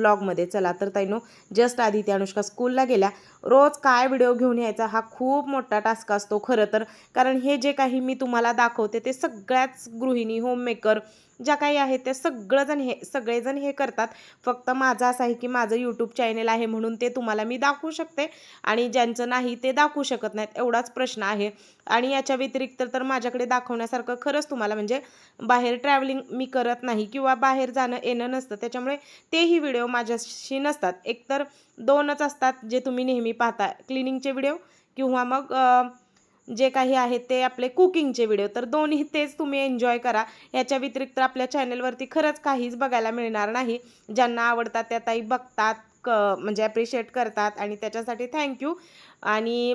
व्लॉगमध्ये चला तर ताईनो जस्ट आधी त्या अनुष्का स्कूलला गेल्या. रोज काय व्हिडिओ घेऊन यायचा हा खूप मोठा टास्क असतो खरं तर. कारण हे जे काही मी तुम्हाला दाखवते ते सगळ्याच गृहिणी होममेकर ज्या काही आहेत त्या सगळंजण हे सगळेजण हे करतात. फक्त माझं असं आहे की माझं यूट्यूब चॅनल आहे म्हणून ते तुम्हाला मी दाखवू शकते आणि ज्यांचं नाही ते दाखवू शकत नाहीत एवढाच प्रश्न आहे. आणि याच्या व्यतिरिक्त तर माझ्याकडे दाखवण्यासारखं खरंच तुम्हाला म्हणजे बाहेर ट्रॅव्हलिंग मी करत नाही किंवा बाहेर जाणं येणं नसतं. त्याच्यामुळे तेही व्हिडिओ माझ्याशी नसतात. एकतर दोनच असतात जे तुम्ही नेहमी पाहता. क्लिनिंगचे व्हिडिओ किंवा मग जे काही आहेत ते आपले कुकिंगचे व्हिडिओ तर दोन्ही तेच तुम्ही एन्जॉय करा. याच्या व्यतिरिक्त आपल्या चॅनलवरती खरंच काहीच बघायला मिळणार नाही. ज्यांना आवडतात त्या ताई बघतात क म्हणजे ॲप्रिशिएट करतात. आणि त्याच्यासाठी थँक्यू आणि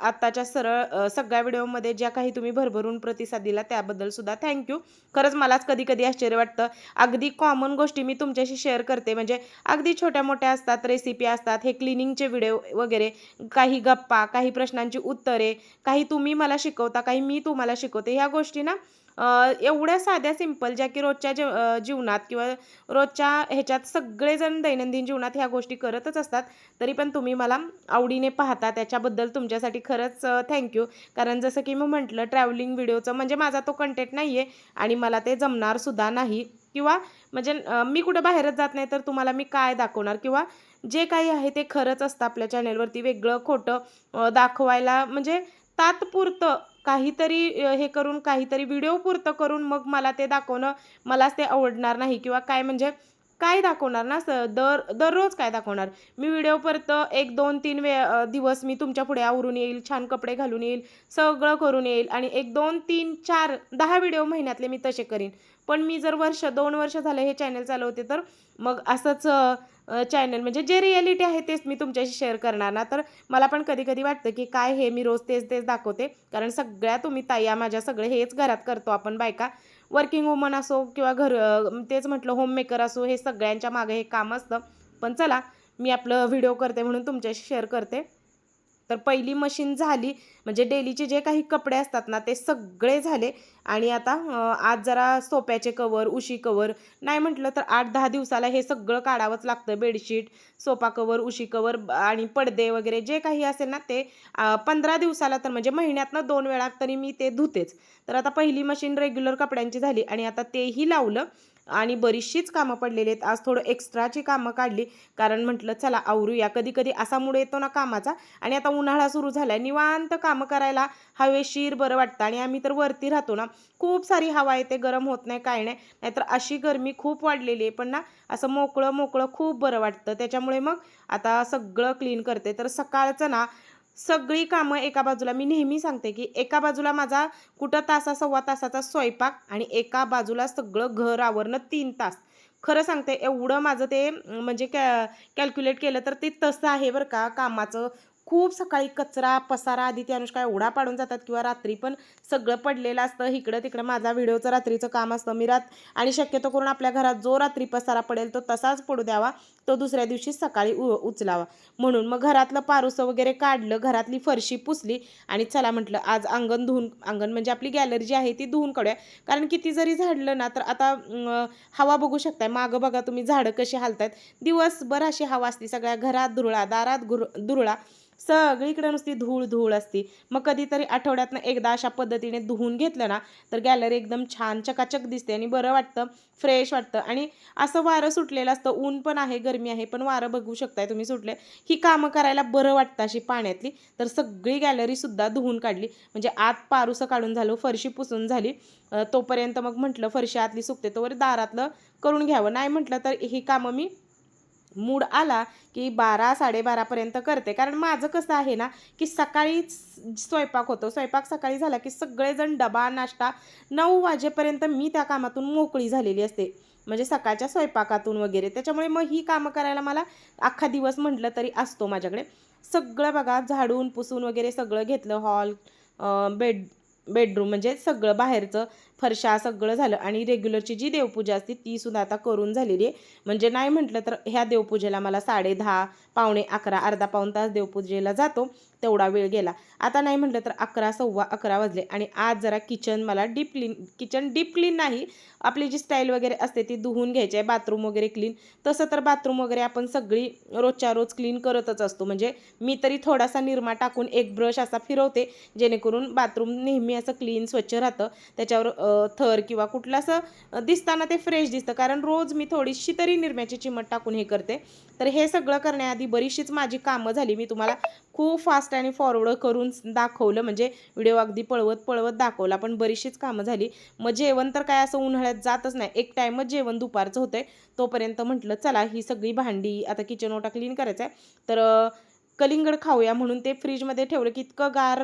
आत्ताच्या सरळ सगळ्या व्हिडिओमध्ये ज्या काही तुम्ही भरभरून प्रतिसाद दिला त्याबद्दल सुद्धा थँक्यू खरंच मलाच कधी कधी आश्चर्य वाटतं. अगदी कॉमन गोष्टी मी तुमच्याशी शेअर करते. म्हणजे अगदी छोट्या मोठ्या असतात रेसिपी असतात हे क्लिनिंगचे व्हिडिओ वगैरे काही गप्पा काही प्रश्नांची उत्तरे काही तुम्ही मला शिकवता काही मी तुम्हाला शिकवते. ह्या गोष्टी ना एवढ्या साध्या सिंपल ज्या की रोजच्या जीव जीवनात किंवा रोजच्या ह्याच्यात सगळेजण दैनंदिन जीवनात ह्या गोष्टी करतच असतात तरी पण तुम्ही मला आवडीने पाहता. त्याच्याबद्दल तुमच्यासाठी खरंच थँक्यू कारण जसं की मी म्हटलं ट्रॅव्हलिंग व्हिडिओचं म्हणजे माझा तो कंटेंट नाही आहे आणि मला ते जमणारसुद्धा नाही. किंवा म्हणजे मी कुठं बाहेरच जात नाही तर तुम्हाला मी काय दाखवणार? किंवा जे काही आहे ते खरंच असतं आपल्या चॅनलवरती वेगळं खोटं दाखवायला म्हणजे तात्पुरतं काहीतरी हे करून काहीतरी व्हिडिओ पुरतं करून मग मला ते दाखवणं मलाच ते आवडणार नाही किंवा काय म्हणजे काय दाखवणार ना स दर दररोज काय दाखवणार? मी व्हिडिओ परत एक दोन तीन वे दिवस मी तुमच्यापुढे आवरून येईल छान कपडे घालून येईल सगळं करून येईल आणि एक दोन तीन चार दहा व्हिडिओ महिन्यातले मी तसे करीन. पण मी जर वर्ष दोन वर्ष झालं हे चॅनल चालवते तर मग असंच चॅनल म्हणजे जे रिॲलिटी आहे तेच मी तुमच्याशी शेअर करणार ना. तर मला पण कधी कधी वाटतं की काय हे मी रोज तेच तेच दाखवते. कारण सगळ्या तुम्ही ताया माझ्या सगळे हेच घरात करतो आपण बायका. वर्किंग वुमन असो किंवा घर तेच म्हटलं होममेकर असो हे सगळ्यांच्या मागे हे काम असतं. पण चला मी आपलं व्हिडिओ करते म्हणून तुमच्याशी शेअर करते. तर पहिली मशीन झाली म्हणजे डेलीचे जे काही कपडे असतात ना ते सगळे झाले. आणि आता आज जरा सोप्याचे कवर उशी कवर नाही म्हटलं तर आठ दहा दिवसाला हे सगळं काढावंच लागतं. बेडशीट सोपा कवर उशी कवर आणि पडदे वगैरे जे काही असेल ना ते पंधरा दिवसाला तर म्हणजे महिन्यातनं दोन वेळा तरी मी ते धुतेच. तर आता पहिली मशीन रेग्युलर कपड्यांची झाली आणि आता तेही लावलं. आणि बरीचशीच कामं पडलेली आहेत. आज थोडं एक्स्ट्राची कामं काढली. कारण म्हटलं चला आवरूया. कधी कधी असा मूड येतो ना कामाचा. आणि आता उन्हाळा सुरू झाला निवांत कामं करायला हवेशीर बरं वाटतं. आणि आम्ही तर वरती राहतो ना. खूप सारी हवा येते. गरम होत नाही काय नाही. नाहीतर अशी गरमी खूप वाढलेली आहे. पण ना असं मोकळं मोकळं खूप बरं वाटतं. त्याच्यामुळे मग आता सगळं क्लीन करते. तर सकाळचं ना सगळी कामं एका बाजूला. मी नेहमी सांगते की एका बाजूला माझा कुठं तासा सव्वा तासाचा स्वयंपाक आणि एका बाजूला सगळं घर आवरणं तीन तास. खरं सांगते एवढं माझं ते म्हणजे कॅ कॅल्क्युलेट केलं तर ते तसं आहे बरं का. कामाचं खूप सकाळी कचरा पसारा आधी ते अनुष्का एवढा पाडून जातात किंवा रात्री पण सगळं पडलेलं असतं. इकडं तिकडं माझा व्हिडिओचं रात्रीचं काम असतं. मी रात आणि शक्यतो करून आपल्या घरात जो रात्री पसारा पडेल तो तसाच पडू द्यावा. तो दुसऱ्या दिवशी सकाळी उ उचलावा. म्हणून मग घरातलं पारुसं वगैरे काढलं घरातली फरशी पुसली आणि चला म्हटलं आज अंगण धुवून अंगण म्हणजे आपली गॅलरी जी आहे ती धुवून काढूया. कारण किती जरी झाडलं ना तर आता हवा बघू शकताय. मागं बघा तुम्ही झाडं कशी हालतायत. दिवसभर अशी हवा असते. सगळ्या घरात धुरळा दारात गुर धुरळा. सगळीकडे नुसती धूळ धूळ असती. मग कधीतरी आठवड्यातनं एकदा अशा पद्धतीने धुवून घेतलं ना तर गॅलरी एकदम छान चकाचक दिसते आणि बरं वाटतं फ्रेश वाटतं. आणि असं वारं सुटलेलं असतं ऊन पण आहे गरमी आहे पण वारं बघू शकताय तुम्ही सुटले. ही कामं करायला बरं वाटतं अशी पाण्यातली. तर सगळी गॅलरीसुद्धा धुवून काढली. म्हणजे आत पारुसं काढून झालं फरशी पुसून झाली. तोपर्यंत मग म्हटलं फरशी आतली सुकते तोवर दारातलं करून घ्यावं. नाही म्हटलं तर ही कामं मी मूड आला की बारा साडेबारापर्यंत करते. कारण माझं कसं आहे ना की सकाळीच स्वयंपाक होतो. स्वयंपाक सकाळी झाला की सगळेजण डबा नाश्ता नऊ वाजेपर्यंत मी त्या कामातून मोकळी झालेली असते. म्हणजे सकाळच्या स्वयंपाकातून वगैरे. त्याच्यामुळे मग ही कामं करायला मला अख्खा दिवस म्हटलं तरी असतो माझ्याकडे. सगळं बघा झाडून पुसून वगैरे सगळं घेतलं हॉल बेड बेडरूम म्हणजे सगळं बाहेरचं. फरशा सगळं झालं आणि रेग्युलरची जी देवपूजा असते ती सुद्धा आता करून झालेली आहे. म्हणजे नाही म्हटलं तर ह्या देवपूजेला मला साडे दहा पावणे अकरा अर्धा पाऊण तास देवपूजेला जातो तेवढा वेळ गेला. आता नाही म्हटलं तर अकरा सव्वा अकरा वाजले आणि आज जरा किचन मला deep clean kitchen deep clean नाही आपली जी स्टाईल वगैरे असते ती धुवून घ्यायची आहे बाथरूम वगैरे क्लीन. तसं तर बाथरूम वगैरे आपण सगळी रोजच्या रोज क्लीन करतच असतो. म्हणजे मी तरी थोडासा निरमा टाकून एक ब्रश असा फिरवते जेणेकरून बाथरूम नेहमी असं क्लीन स्वच्छ राहतं. त्याच्यावर थर किंवा कुठलं असं दिसताना ते फ्रेश दिसतं. कारण रोज मी थोडीशी तरी निरम्याची चिमट टाकून हे करते. तर हे सगळं करण्याआधी बरीचशीच माझी कामं झाली. मी तुम्हाला खूप फास्ट आणि फॉरवर्ड करून दाखवलं. म्हणजे व्हिडिओ अगदी पळवत पळवत दाखवला. पण बरीचशीच कामं झाली. मग जेवण तर काय असं उन्हाळ्यात जातच नाही. एक टाईमच जेवण दुपारचं होतंय. तोपर्यंत म्हटलं चला ही सगळी भांडी आता किचन ओटा क्लीन करायचं आहे तर कलिंगड खाऊया म्हणून ते फ्रीजमध्ये ठेवलं की इतकं गार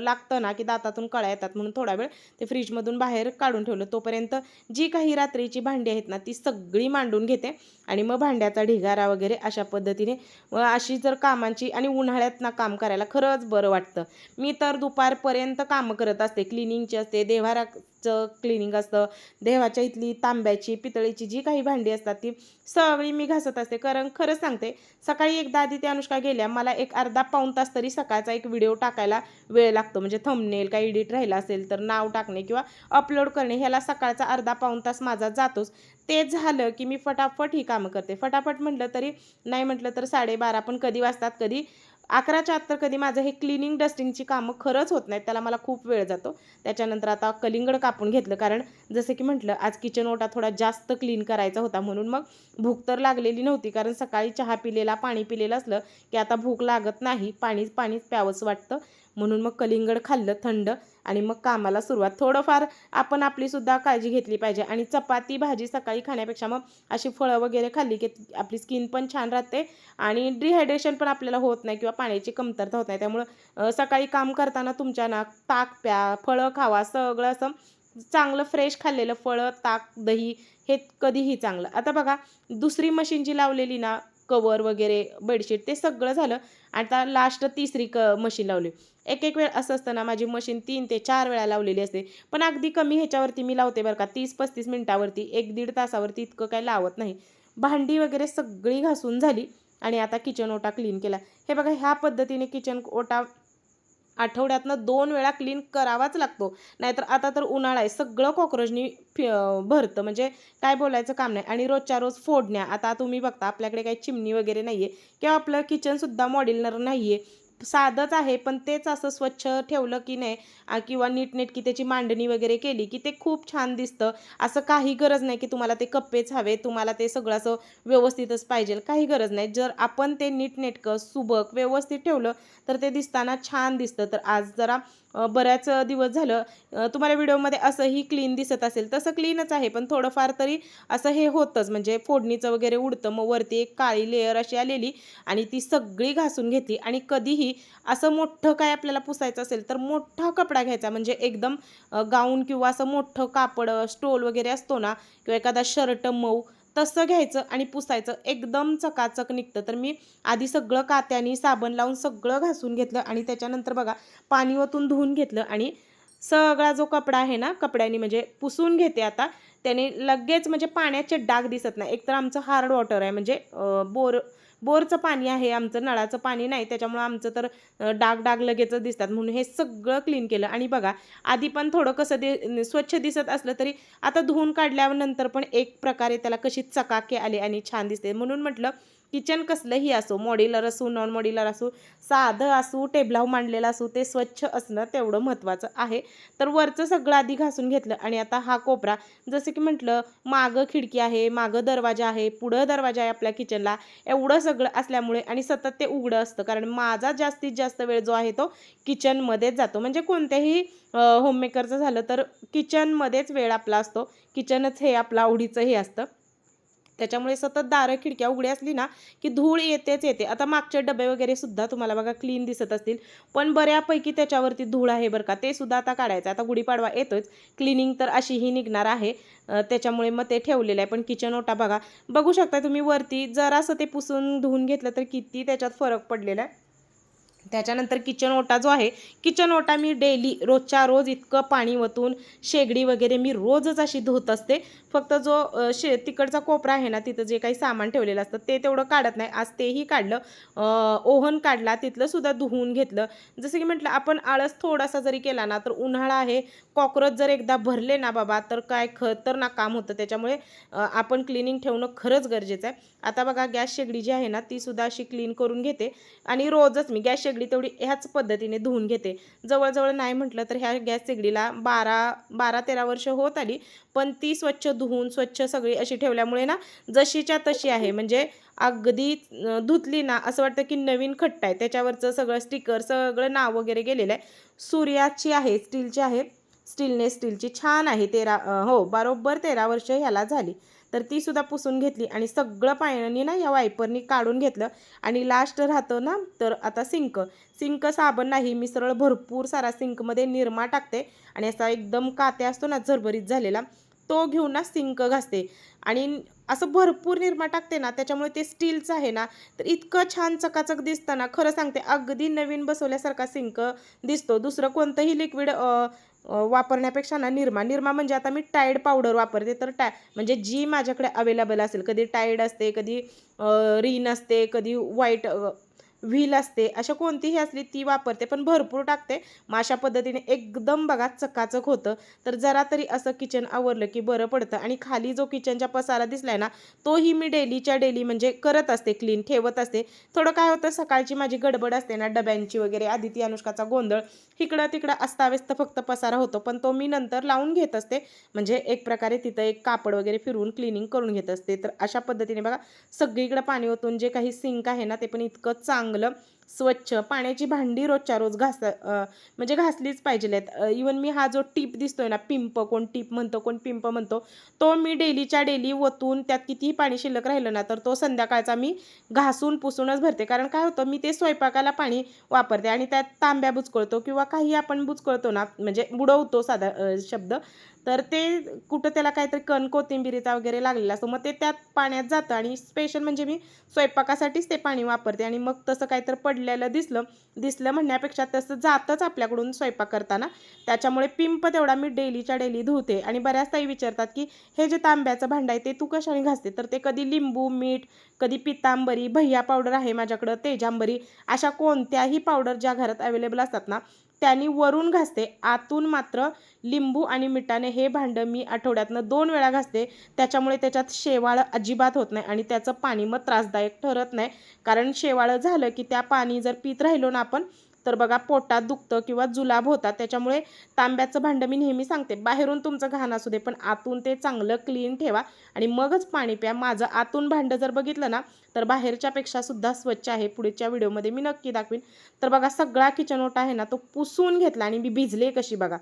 लागतं ना की दातातून कळा येतात म्हणून थोडा वेळ ते फ्रीजमधून बाहेर काढून ठेवलं. तोपर्यंत जी काही रात्रीची भांडी आहेत ना ती सगळी मांडून घेते आणि मग भांड्याचा ढिगारा वगैरे अशा पद्धतीने व अशी जर कामांची आणि उन्हाळ्यात ना काम करायला खरंच बरं वाटतं. मी तर दुपारपर्यंत कामं करत असते. क्लिनिंगची असते देव्हाराचं क्लिनिंग असतं देवाच्या इथली तांब्याची पितळीची जी काही भांडी असतात ती सवळी मी घासत असते. कारण खरंच सांगते सकाळी एकदा आधी ते अनुष्का गेल्या मला एक अर्धा पाऊण तास तरी सकाळचा एक व्हिडिओ टाकायला वेळ लागतो. म्हणजे थंबनेल काही एडिट राहिला असेल तर नाव टाकणे किंवा अपलोड करणे ह्याला सकाळचा अर्धा पाऊण तास माझा जातोच. ते झालं की मी फटाफट ही कामं करते. फटाफट म्हटलं तरी नाही म्हटलं तर साडेबारा पण कधी वाजतात कधी अकराच्या आत तर कधी माझं हे क्लिनिंग डस्टिंगची कामं खरंच होत नाहीत. त्याला मला खूप वेळ जातो. त्याच्यानंतर आता कलिंगड कापून घेतलं. कारण जसं की म्हटलं आज किचन ओटा थोडा जास्त क्लीन करायचा होता म्हणून मग भूक तर लागलेली नव्हती. कारण सकाळी चहा पिलेला पाणी पिलेलं असलं की आता भूक लागत नाही. पाणीच पाणीच प्यावंच वाटतं. म्हणून मग कलिंगड खाल्लं थंड आणि मग कामाला सुरुवात. थोडंफार आपण आपलीसुद्धा काळजी घेतली पाहिजे. आणि चपाती भाजी सकाळी खाण्यापेक्षा मग अशी फळं वगैरे खाल्ली की आपली स्किन पण छान राहते आणि डिहायड्रेशन पण आपल्याला होत नाही किंवा पाण्याची कमतरता होत नाही. त्यामुळं सकाळी काम करताना तुमच्या ना ताक प्या फळं खावा सगळं असं चांगलं फ्रेश खाल्लेलं फळं ताक दही हे कधीही चांगलं. आता बघा दुसरी मशीन जी लावलेली ना कवर वगैरे बेडशीट ते सगळं झालं आता लास्ट तिसरी क मशीन लावली. एक एक वेळ असं असतं ना माझी मशीन तीन ते चार वेळा लावलेली असते. पण अगदी कमी ह्याच्यावरती मी लावते बरं का तीस पस्तीस मिनटावरती एक दीड तासावरती इतकं काही लावत नाही. भांडी वगैरे सगळी घासून झाली आणि आता किचन ओटा क्लीन केला. हे बघा ह्या पद्धतीने किचन ओटा आठवड्यातनं दोन वेळा क्लीन करावाच लागतो. नाहीतर आता तर उन्हाळा आहे सगळं कॉक्रोचनी फि भरतं. म्हणजे काय बोलायचं काम नाही. आणि रोजच्या रोज फोडण्या आता तुम्ही बघता आपल्याकडे काही चिमणी वगैरे नाही आहे किंवा आपलं किचनसुद्धा मॉडेलनर नाही आहे साधंच आहे पण तेच असं स्वच्छ ठेवलं की नाही किंवा नीटनेटकी त्याची मांडणी वगैरे केली की ते खूप छान दिसतं. असं काही गरज नाही की तुम्हाला ते कप्पेच हवे तुम्हाला ते सगळं असं व्यवस्थितच पाहिजे. काही गरज नाही. जर आपण ते नीटनेटकं सुबक व्यवस्थित ठेवलं तर ते दिसताना छान दिसतं. तर आज जरा बऱ्याच दिवस झालं. तुम्हाला व्हिडिओमध्ये असंही क्लीन दिसत असेल तसं क्लीनच आहे पण थोडंफार तरी असं हे होतंच. म्हणजे फोडणीचं वगैरे उडतं मग वरती एक काळी लेअर अशी आलेली आणि ती सगळी घासून घेतली आणि कधीही असं मोठं काय आपल्याला पुसायचं असेल तर मोठा कपडा घ्यायचा. म्हणजे एकदम गाऊन किंवा असं मोठं कापड स्टोल वगैरे असतो ना किंवा एखादा शर्ट मऊ तसं घ्यायचं आणि पुसायचं. एकदम चकाचक निघतं. तर मी आधी सगळं कात्याने साबण लावून सगळं घासून घेतलं आणि त्याच्यानंतर बघा पाणी ओतून धुवून घेतलं आणि सगळा जो कपडा आहे ना कपड्याने म्हणजे पुसून घेते आता. त्याने लगेच म्हणजे पाण्याचे डाग दिसत नाही. एकतर आमचं हार्ड वॉटर आहे. म्हणजे बोर बोरचं पाणी आहे आमचं नळाचं पाणी नाही. त्याच्यामुळं आमचं तर डाग डाग लगेच दिसतात. म्हणून हे सगळं क्लीन केलं. आणि बघा आधी पण थोडं कसं दे स्वच्छ दिसत असलं तरी आता धुवून काढल्यानंतर पण एक प्रकारे त्याला कशी चकाके आले आणि छान दिसते. म्हणून म्हटलं किचन कसलंही असो मॉड्युलर असू नॉन मॉड्युलर असू साधं असू टेबलाव मांडलेलं असू ते स्वच्छ असणं तेवढं महत्त्वाचं आहे. तर वरचं सगळं आधी घासून घेतलं आणि आता हा कोपरा जसं की म्हटलं मागं खिडकी आहे मागं दरवाजा आहे पुढं दरवाजा आहे आपल्या किचनला एवढं सगळं असल्यामुळे आणि सतत ते उघडं असतं. कारण माझा जास्तीत जास्त वेळ जो आहे तो किचनमध्येच जातो. म्हणजे कोणत्याही होममेकरचं झालं तर किचनमध्येच वेळ आपला असतो. किचनच हे आपलं आवडीचं हे असतं. त्याच्यामुळे सतत दारं खिडक्या उघडी असली ना की धूळ येतेच येते. आता मागचे डबे वगैरे सुद्धा तुम्हाला बघा क्लीन दिसत असतील. पण बऱ्यापैकी त्याच्यावरती धूळ आहे बरं का. ते सुद्धा आता काढायचं. आता गुढीपाडवा येतोच. क्लिनिंग तर अशीही निघणार आहे. त्याच्यामुळे मग ते ठेवलेलं आहे. पण किचन ओटा बघा. बघू शकता तुम्ही वरती जरासं ते पुसून धुवून घेतलं तर किती त्याच्यात फरक पडलेला आहे. त्याच्यानंतर किचन ओटा जो आहे किचन ओटा मी डेली रोजच्या रोज इतकं पाणी वतून शेगडी वगैरे मी रोजच अशी धुत असते. फक्त जो शे तिकडचा कोपरा आहे ना तिथं जे काही सामान ठेवलेलं असतं ते तेवढं काढत नाही. आज तेही काढलं. ओव्हन काढला तिथलं सुद्धा धुवून घेतलं. जसं की म्हटलं आपण आळस थोडासा जरी केला ना तर उन्हाळा आहे कॉक्रोच जर एकदा भरले ना बाबा तर काय खतरनाक काम होतं. त्याच्यामुळे आपण क्लिनिंग ठेवणं खरंच गरजेचं आहे. आता बघा गॅस शेगडी जी आहे ना ती सुद्धा अशी क्लीन करून घेते. आणि रोजच मी गॅस शेगडी तेवढी ह्याच पद्धतीने धुवून घेते. जवळजवळ नाही म्हटलं तर ह्या गॅस शेगडीला बारा बारा तेरा वर्ष होत आली. पण ती स्वच्छ धुवून स्वच्छ सगळी अशी ठेवल्यामुळे ना जशीच्या तशी आहे. म्हणजे अगदी धुतली ना असं वाटतं की नवीन खट्ट आहे. त्याच्यावरचं सगळं स्टिकर सगळं नाव वगैरे गेलेलं आहे. सूर्याची आहे स्टीलची आहे. स्टीलने स्टीलची छान आहे. तेरा हो बरोबर तेरा वर्ष ह्याला झाली. तर ती सुद्धा पुसून घेतली आणि सगळं पाण्याने ना या वायपरनी काढून घेतलं. आणि लास्ट राहतं ना तर आता सिंक. सिंक साबण नाही मी सरळ भरपूर सारा सिंकमध्ये निरमा टाकते आणि असा एकदम कात्या असतो ना झरभरीत झालेला तो घेऊन ना सिंक घासते. आणि असं भरपूर निरमा टाकते ना त्याच्यामुळे ते स्टीलचं आहे ना तर इतकं छान चकाचक दिसतं ना. खरं सांगते अगदी नवीन बसवल्यासारखा सिंक दिसतो. दुसरं कोणतंही लिक्विड वापरण्यापेक्षा ना निरमा. निरमा म्हणजे आता मी टायड पावडर वापरते तर टाय म्हणजे जी माझ्याकडे अवेलेबल असेल कधी टायड असते कधी रीन असते कधी व्हाईट व्हील असते अशा कोणतीही असली ती वापरते पण भरपूर टाकते. मग अशा पद्धतीने एकदम बघा चकाचक होतं. तर जरा तरी असं किचन आवरलं की बरं पडतं. आणि खाली जो किचनच्या पसारा दिसलाय ना तोही मी डेलीच्या डेली म्हणजे करत असते क्लीन ठेवत असते. थोडं काय होतं सकाळची माझी गडबड असते ना डब्यांची वगैरे आदिती अनुष्काचा गोंधळ इकडं तिकडं अस्ताव्यस्त फक्त पसारा होतो. पण तो मी नंतर लावून घेत असते. म्हणजे एक प्रकारे तिथं एक कापड वगैरे फिरवून क्लिनिंग करून घेत असते. तर अशा पद्धतीने बघा सगळीकडं पाणी ओतून जे काही सिंक आहे ना ते पण इतकं चांगलं चांगलं स्वच्छ पाण्याची भांडी रोजच्या रोज घास म्हणजे घासलीच पाहिजेत इवन मी हा जो टीप दिसतोय ना पिंप कोण टीप म्हणतो कोण पिंप म्हणतो तो मी डेलीच्या डेली ओतून त्यात कितीही पाणी शिल्लक राहिलं ना तर तो संध्याकाळचा मी घासून पुसूनच भरते. कारण काय होतं मी ते स्वयंपाकाला पाणी वापरते आणि त्यात तांब्या बुचकळतो किंवा काही आपण बुचकळतो ना म्हणजे बुडवतो साधा शब्द तर ते कुठं त्याला काहीतरी कण कोथिंबिरीचा वगैरे लागलेला असतो. मग ते त्यात पाण्यात जातं आणि स्पेशल म्हणजे मी स्वयंपाकासाठीच ते पाणी वापरते. आणि मग तसं काहीतरी पडलेलं दिसलं दिसलं म्हणण्यापेक्षा तसं जातच आपल्याकडून स्वयंपाक करताना. त्याच्यामुळे पिंप तेवढा मी डेलीच्या डेली धुते. आणि बऱ्याच ताई विचारतात की हे जे तांब्याचं भांडं आहे ते तू कशाने घासते? तर ते कधी लिंबू मीठ कधी पितांबरी भैया पावडर आहे माझ्याकडं तेजांबरी अशा कोणत्याही पावडर ज्या घरात अवेलेबल असतात ना त्यांनी वरून घासते. आतून मात्र लिंबू आणि मिठाने हे भांडं मी आठवड्यातनं दोन वेळा घासते. त्याच्यामुळे त्याच्यात शेवाळं अजिबात होत नाही आणि त्याचं पाणी मग त्रासदायक ठरत नाही. कारण शेवाळं झालं की त्या पाणी जर पित राहिलो ना आपण तर बघा पोटात दुखतं किंवा जुलाब होतात त्याच्यामुळे तांब्याचं भांडं मी नेहमी सांगते. बाहेरून तुमचं घाण असू दे पण आतून ते चांगलं क्लीन ठेवा आणि मगच पाणी प्या. माझं आतून भांडं जर बघितलं ना तर बाहेरच्यापेक्षा सुद्धा स्वच्छ आहे. पुढच्या व्हिडिओमध्ये मी नक्की दाखवीन. तर बघा सगळा किचन ओटा आहे ना तो पुसून घेतला आणि मी भिजले कशी बघा.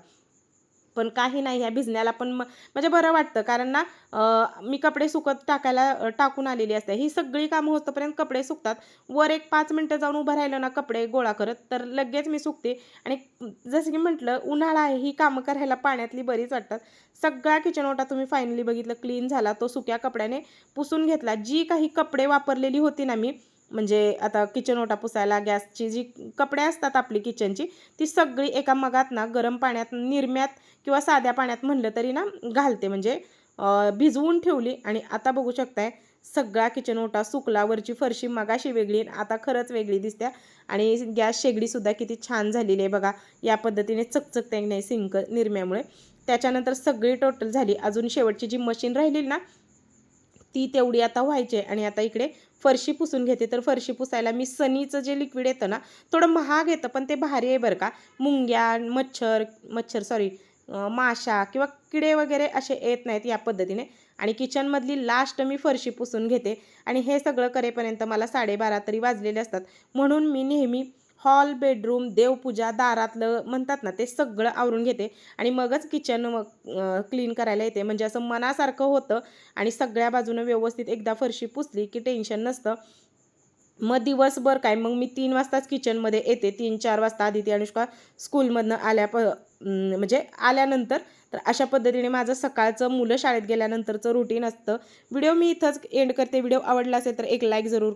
पण काही नाही ह्या भिजण्याला पण म्हणजे बरं वाटतं. कारण ना मी कपडे सुकत टाकायला टाकून आलेली असते. ही सगळी कामं होतपर्यंत कपडे सुकतात. वर एक पाच मिनटं जाऊन उभं राहिलं ना कपडे गोळा करत तर लगेच मी सुकते. आणि जसं की म्हटलं उन्हाळा आहे ही कामं करायला पाण्यातली बरीच वाटतात. सगळा किचन ओटा तुम्ही फायनली बघितलं क्लीन झाला तो सुक्या कपड्याने पुसून घेतला. जी काही कपडे वापरलेली होती ना मी म्हणजे आता किचन ओटा पुसायला गॅसची जी कपडे असतात आपली किचनची ती सगळी एका मगात ना गरम पाण्यात निरम्यात किंवा साध्या पाण्यात म्हणलं तरी ना घालते. म्हणजे भिजवून ठेवली आणि आता बघू शकताय सगळा किचन ओटा सुकलावरची फरशी मगाशी वेगळी आणि आता खरंच वेगळी दिसत्या आणि गॅस शेगडीसुद्धा किती छान झालेली आहे बघा या पद्धतीने चकचकते नाही सिंक निरम्यामुळे. त्याच्यानंतर सगळी टोटल झाली. अजून शेवटची जी मशीन राहिली ना ती तेवढी आता व्हायची आहे. आणि आता इकडे फरशी पुसून घेते. तर फरशी पुसायला मी सनीचं जे लिक्विड येतं ना थोडं महाग येतं पण ते भारी आहे बरं का. मुंग्या मच्छर मच्छर सॉरी माशा किंवा किडे वगैरे असे येत नाहीत या पद्धतीने. आणि किचनमधली लास्ट मी फरशी पुसून घेते. आणि हे सगळं करेपर्यंत मला साडेबारा तरी वाजलेले असतात. म्हणून मी नेहमी हॉल बेडरूम देवपूजा दारातलं म्हणतात ना ते सगळं आवरून घेते. आणि मगच किचन क्लीन करायला येते. म्हणजे असं मनासारखं होतं आणि सगळ्या बाजूनं व्यवस्थित एकदा फरशी पुसली की टेन्शन नसतं. मग दिवसभर काय? मग मी तीन वाजताच किचनमध्ये येते. तीन चार वाजता आदिती अनुष्का स्कूलमधनं आल्या प म्हणजे आल्यानंतर तर अशा पद्धतीने माझं सकाळचं मुलं शाळेत गेल्यानंतरचं रुटीन असतं. व्हिडिओ मी इथंच एंड करते. व्हिडिओ आवडला असेल तर एक लाईक जरूर